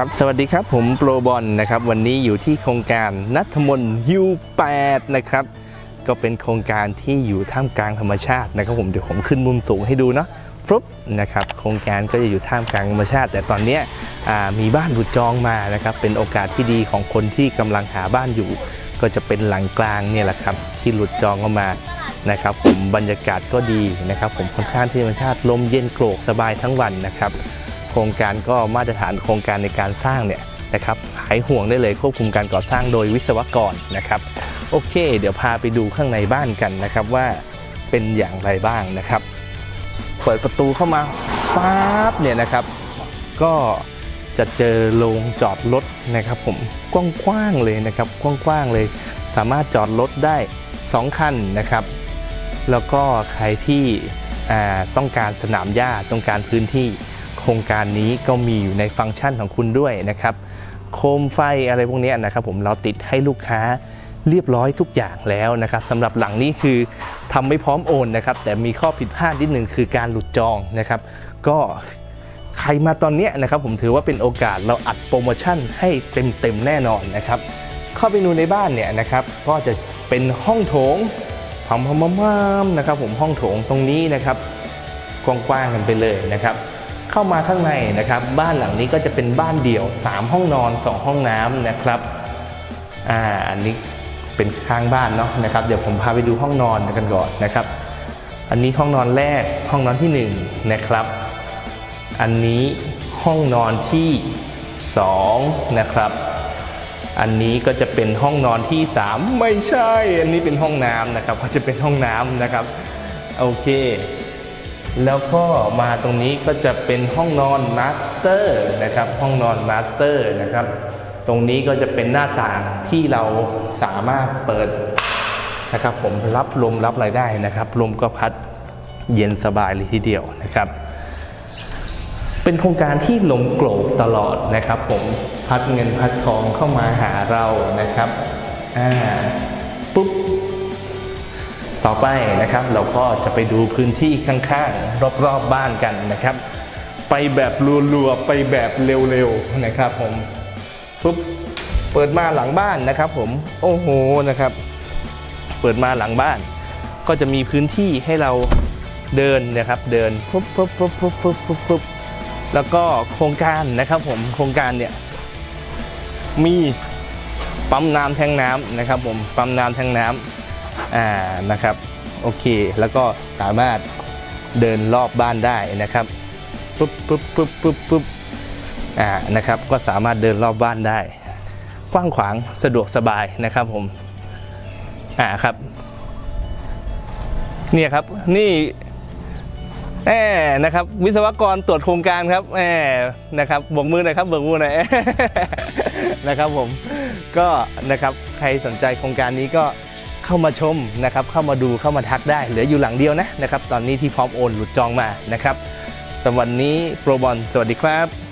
ครับสวัสดีครับผมโปรบอลนะครับวันนี้อยู่ที่โครงการนัทมนยู8นะครับก็เป็นโครงการที่อยู่ท่ามกลางธรรมชาตินะครับผมเดี๋ยวผมขึ้นมุมสูงให้ดูเนาะปุ๊บนะครับโครงการก็จะอยู่ท่ามกลางธรรมชาติ แต่ตอนนี้มีบ้านหลุดจองมานะครับเป็นโอกาสที่ดีของคนที่กำลังหาบ้านอยู่ ก็จะเป็นหลังกลางเนี่ยแหละครับที่หลุดจองเข้ามานะครับผมบรรยากาศก็ดีนะครับผมค่อนข้างที่ธรรมชาติลมเย็นโกรกสบายทั้งวันนะครับ ครงการก็มาตรฐานโครงการในการสร้างเนี่ยนะครับหายห่วงได้เลยควบคุมการก่อสร้างโดยวิศวกรนะครับโอเค เดี๋ยวพาไปดูข้างในบ้านกันนะครับว่าเป็นอย่างไรบ้างนะครับ เปิดประตูเข้ามาฟ้าบเนี่ยนะครับ ก็จะเจอโรงจอดรถนะครับผมกว้างๆเลยนะครับกว้างๆเลย สามารถจอดรถได้ 2 คันนะครับ แล้วก็ใครที่ต้องการสนามหญ้าต้องการพื้นที่ ครงการนี้ก็มีอยู่ในฟังก์ชันของคุณด้วยนะครับ โคมไฟอะไรพวกนี้นะครับผมเราติดให้ลูกค้าเรียบร้อยทุกอย่างแล้วนะครับสำหรับหลังนี้คือทำไม่พร้อมโอนนะครับ แต่มีข้อผิดพลาดนิดหนึ่งคือการหลุดจองนะครับ ก็ใครมาตอนนี้นะครับ ผมถือว่าเป็นโอกาสเราอัดโปรโมชั่นให้เต็มๆแน่นอนนะครับเข้าไปดูในบ้านเนี่ยนะครับ ก็จะเป็นห้องโถงพมพมพมนะครับ ผมห้องโถงตรงนี้นะครับกว้างๆกันไปเลยนะครับ เข้ามาข้างในนะครับ บ้านหลังนี้ก็จะเป็นบ้านเดี่ยว 3 ห้องนอน 2 ห้องน้ำนะครับอ่าอันนี้เป็นข้างบ้านเนาะนะครับ เดี๋ยวผมพาไปดูห้องนอนกันก่อนนะครับ อันนี้ห้องนอนแรกห้องนอนที่ 1 นะครับ อันนี้ห้องนอนที่ 2 นะครับ อันนี้ก็จะเป็นห้องนอนที่ 3 ไม่ใช่ อันนี้เป็นห้องน้ำนะครับ ก็จะเป็นห้องน้ำนะครับ โอเค แล้วก็มาตรงนี้ก็จะเป็นห้องนอนมาสเตอร์นะครับ ห้องนอนมาสเตอร์นะครับ ตรงนี้ก็จะเป็นหน้าต่างที่เราสามารถเปิดนะครับ ผมรับลมรับรายได้นะครับ ลมก็พัดเย็นสบายเลยทีเดียวนะครับ เป็นโครงการที่ลมโกรกตลอดนะครับ ผมพัดเงินพัดทองเข้ามาหาเรานะครับอ่าปุ๊บ ต่อไปนะครับเราก็จะไปดูพื้นที่ข้างๆ รอบๆบบ้านกันนะครับ ไปแบบรัวๆไปแบบเร็วๆนะครับผมปุ๊บเปิดมาหลังบ้านนะครับ ผมโอ้โหนะครับ เปิดมาหลังบ้าน ก็จะมีพื้นที่ให้เราเดินนะครับ เดินปุ๊บปุ๊บปุ๊บปุ๊บปุ๊บปุ๊บปุ๊บแล้วก็โครงการนะครับ ผมโครงการเนี่ยมีปั๊มน้ำแทงน้ำนะครับ ผมปั๊มน้ำแทงน้ำ อ่านะครับโอเค แล้วก็สามารถเดินรอบบ้านได้นะครับปุ๊บปุ๊บปุ๊บปุ๊บปุ๊บอ่านะครับก็สามารถเดินรอบบ้านได้ กว้างขวางสะดวกสบายนะครับผมอ่าครับเนี่ยครับนี่แหมนะครับ วิศวกรตรวจโครงการครับแหมนะครับบกมือหน่อยครับบกมือหน่อยนะครับผมก็นะครับใครสนใจโครงการนี้ก็ เข้ามาชมนะครับเข้ามาดูเข้ามาทักได้เหลืออยู่หลังเดียวนะนะครับตอนนี้ที่พร้อมโอนหลุดจองมานะครับสำหรับวันนี้โปรบอลสวัสดีครับ